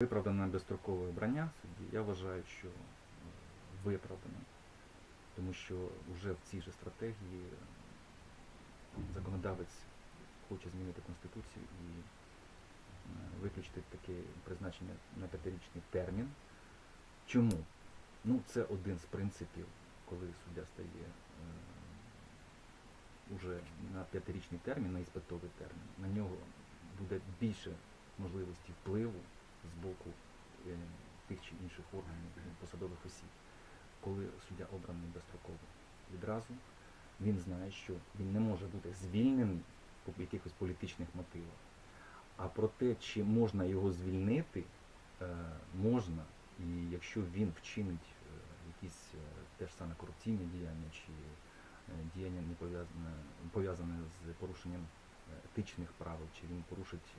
Виправдане безстрокове обрання судді, я вважаю, що е, виправдане, тому що вже в цій же стратегії е, законодавець хоче змінити Конституцію і е, виключити таке призначення на п'ятирічний термін. Чому? Ну, це один з принципів, коли суддя стає уже на п'ятирічний термін, на іспитовий термін, на нього буде більше можливості впливу боку е, тих чи інших органів е, посадових осіб. Коли суддя обраний безстроково відразу, він знає, що він не може бути звільнений по якихось політичних мотивах. А про те, чи можна його звільнити, е, можна, і якщо він вчинить якісь е, теж саме корупційні діяння чи діяння не пов'язане, пов'язане з порушенням етичних правил, чи він порушить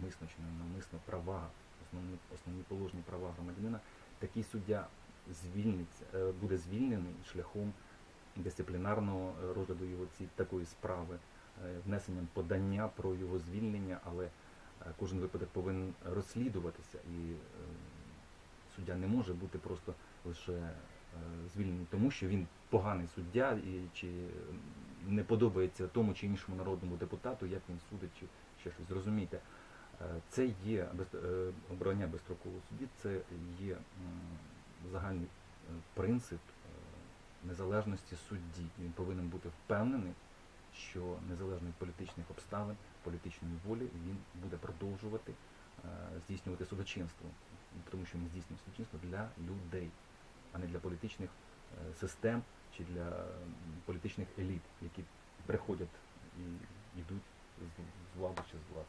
умисно чи ненавмисно права, основні, основні положені права громадянина, такий суддя звільниться, е, буде звільнений шляхом дисциплінарного е, розгляду його ці, такої справи, е, внесенням подання про його звільнення, але кожен випадок повинен розслідуватися і суддя не може бути просто лише звільнений тому, що він поганий суддя і чи не подобається тому чи іншому народному депутату, як він судить, чи ще щось. Зрозумійте, е, це є е, обрання безстрокового судді, це є загальний е, принцип е, незалежності судді. Він повинен бути впевнений, що незалежно від політичних обставин, політичної волі, він буде продовжувати е, здійснювати судочинство, тому що він здійснює судочинство для людей, а не для політичних е, систем чи для політичних еліт, які приходять і йдуть з влади чи з влади.